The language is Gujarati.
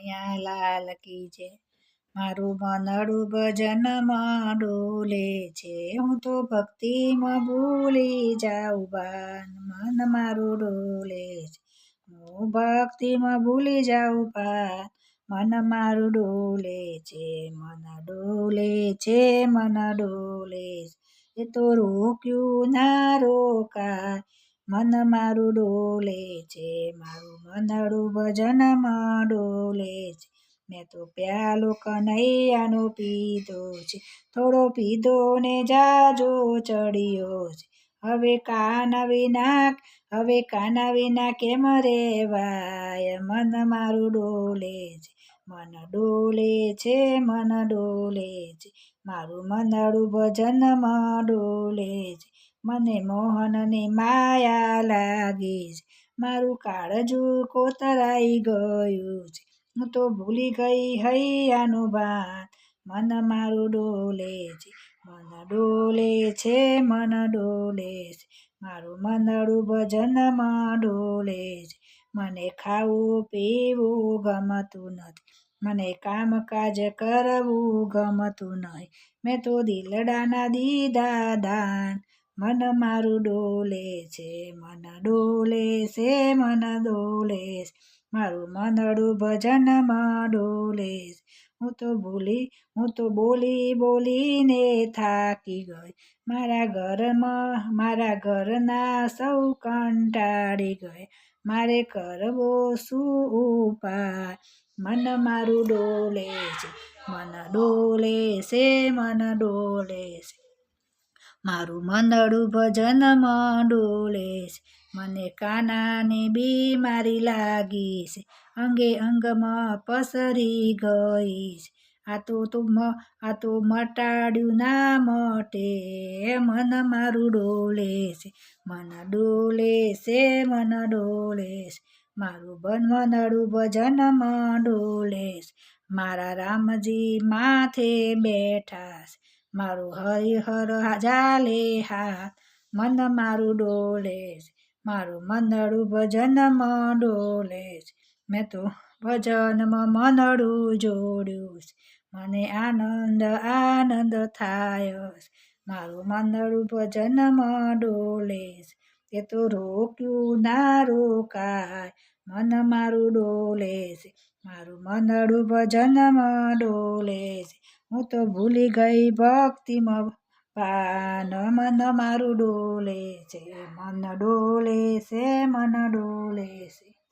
કનૈયા લાલ કી છે. મારું મનડું ભજનમાં ડોલે છે. હું તો ભક્તિમાં ભૂલી જાઉં. બાન મન મારું ડોલે છે. હું ભક્તિમાં ભૂલી જાઉં. પા મન મારું ડોલે છે. મન ડોલે છે, મન ડોલે એ તો રોક્યું ના રોકાય. મન મારું ડોલે છે, મારું મનડું ભજનમાં ડોલે છે. મેં તો પ્યાલો કનૈયાનો પીધો છે, થોડો પીધો ને જાજો ચડ્યો છે. હવે કાના વિના હવે કાના વિના કેમ રેવાય? મન મારું ડોલે છે, મન ડોલે છે, મન ડોલે છે. મારું મનડું ભજનમાં ડોલે છે. મને મોહનની માયા લાગી છે. મારું કાળજું કોતરાઈ ગયું છે. હું તો ભૂલી ગઈ હૈયાનું બાન મન મારું ડોલે છે. મન ડોલે છે, મન ડોલે છે. મારું મનડું ભજનમાં ડોલે છે. મને ખાવું, પીવું ગમતું નથી. મને કામકાજ કરવું ગમતું નહીં. મેં તો દિલડાના દીધા દાન મન મારું ડોલે છે મન ડોલે છે મન ડોલે મારું મનડું ભજનમાં ડોલે હું તો ભૂલી હું તો બોલી બોલીને થાકી ગઈ મારા ઘરમાં મારા ઘરના સૌ કંટાળી ગઈ। મારે કરવો શું ઉપાય? મન મારું ડોલે છે, મન ડોલે છે, મન ડોલે છે। મારું મનડું ભજન ડોલે છે મને કાનાની બીમારી લાગી છે અંગે અંગમાં પસરી ગઈ છે આ તો તું આ તો મટાડ્યું ના મટે. મન મારું ડોલે છે મન ડોલે છે મન ડોલે મારું બન મનડું ભજન મંડોલે છે મારા રામજી માથે બેઠા છે મારું હરિહર જાલે હાથ, મન મારું ડોલે છે મારું મનડું ભજનમાં ડોલે મેં તો ભજનમાં મનડું જોડ્યું છે મને આનંદ આનંદ થાય છે મારું મનડું ભજનમાં ડોલે છે એ તો રોક્યું ના રોકાય. મન મારું ડોલે છે મારું મનડું ભજનમાં ડોલે છે હું તો ભૂલી ગઈ ભક્તિમાં પાન મન મારું ડોલે છે, મન ડોલે છે, મન ડોલે છે.